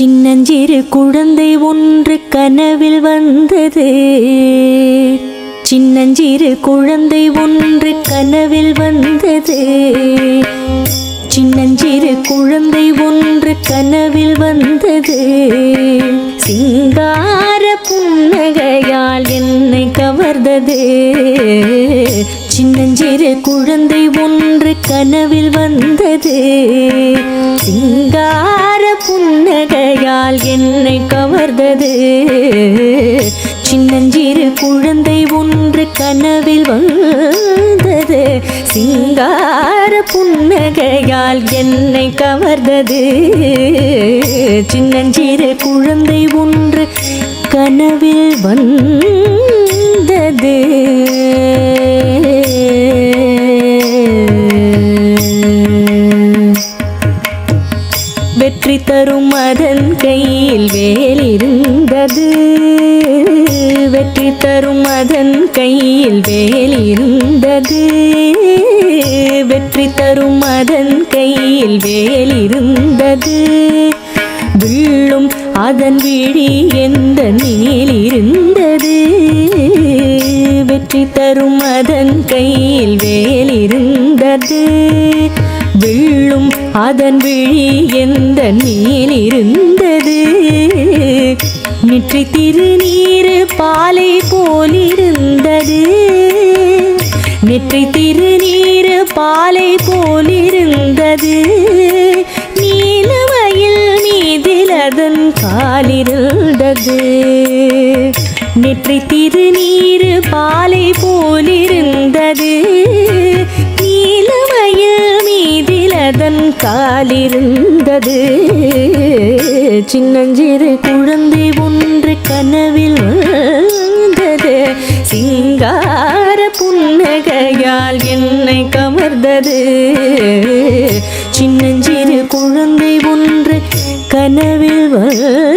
சின்னஞ்சிறு குழந்தை ஒன்று கனவில் வந்தது. சின்னஞ்சிறு குழந்தை ஒன்று கனவில் வந்தது. சின்னஞ்சிறு குழந்தை ஒன்று கனவில் வந்தது. சிங்கார புன்னகையால் என்னை கவர்ந்தது. சின்னஞ்சிறு குழந்தை ஒன்று கனவில் வந்தது. சிங்கார புன்னகையால் என்னை கவர்ந்தது. சின்னஞ்சிறு குழந்தை ஒன்று கனவில் வந்தது. சிங்கார புன்னகையால் என்னை கவர்ந்தது. சின்னஞ்சிறு குழந்தை ஒன்று கனவில் வந்தது. வெற்றி தரும் அதன் கையில் வேல் இருந்தது வெற்றி தரும் அதன் கையில் வேல் இருந்தது வெற்றி தரும் அதன் கையில் வேல் இருந்தது வில்லும் அதன் விழி எந்த நீல் இருந்தது வெற்றி தரும் அதன் கையில் வேல் இருந்தது வில்லும் அதன் விழி எந்த நீல் இருந்தது நிற்றி திருநீரு பாலை போலிருந்தது. நெற்றி திருநீரு பாலை போலிருந்தது. நீலமயில் மீதில் அதன் காலிருந்தது. நெற்றி திருநீரு பாலை போலிருந்தது. நீலமயில் மீதில் அதன் காலிருந்தது. சின்னஞ்சிறு குழந்தை ஒன்று கனவில் வந்தது. சிங்கார புன்னகையால் என்னை கவர்ந்தது சின்னஞ்சிறு குழந்தை ஒன்று கனவில் வந்தது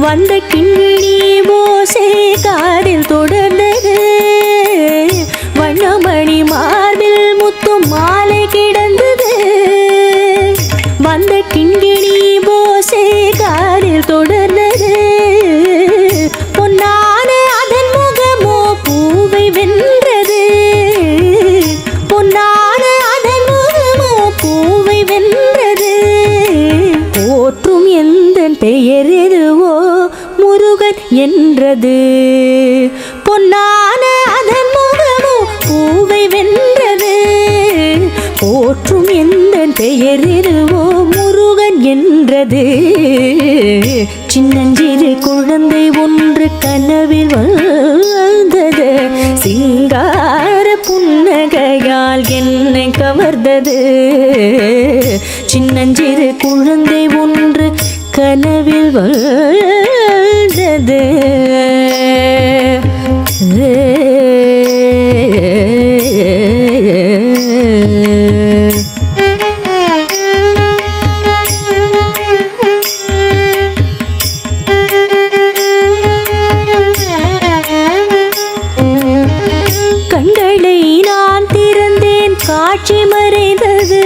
வந்த கிண்ணினி மோசே காதில் தொடர்ந்தது முருகன் என்றது. பொன்னான அதன் முகமோ பூவை வென்றது. போற்றும் எந்த பெயர் முருகன் என்றது. சின்னஞ்சிறு குழந்தை ஒன்று கனவில் வந்தது. சிங்கார புன்னகையால் என்னை கவர்ந்தது. சின்னஞ்சிறு குழந்தை ஒன்று கனவில் வந்தது கண்களை நான் காட்சி மறைந்தது.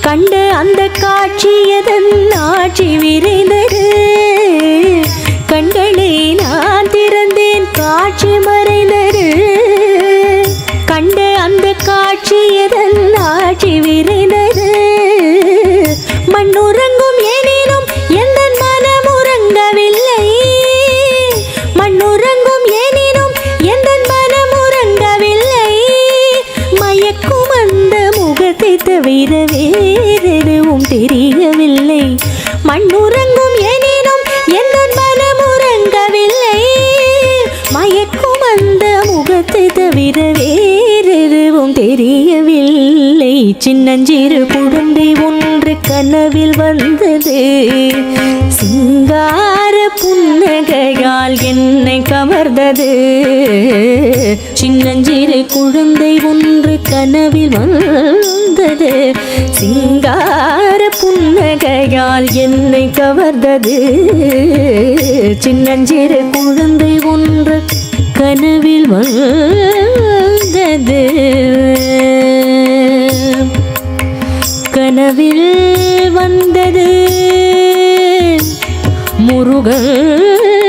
கண்டு அந்த காட்சி எதன் ஆட்சி விரைந்தது? காட்சி எதன் ஆட்சி சின்னஞ்சிறு குழந்தை ஒன்று கனவில் வந்தது. சிங்கார புன்னகையால் என்னை கவர்ந்தது. சின்னஞ்சிறு குழந்தை ஒன்று கனவில் வந்தது. சிங்கார புன்னகையால் என்னை கவர்ந்தது. சின்னஞ்சிறு குழந்தை ஒன்று கனவில் வந்தது. கனவில் வந்தது. முருகன்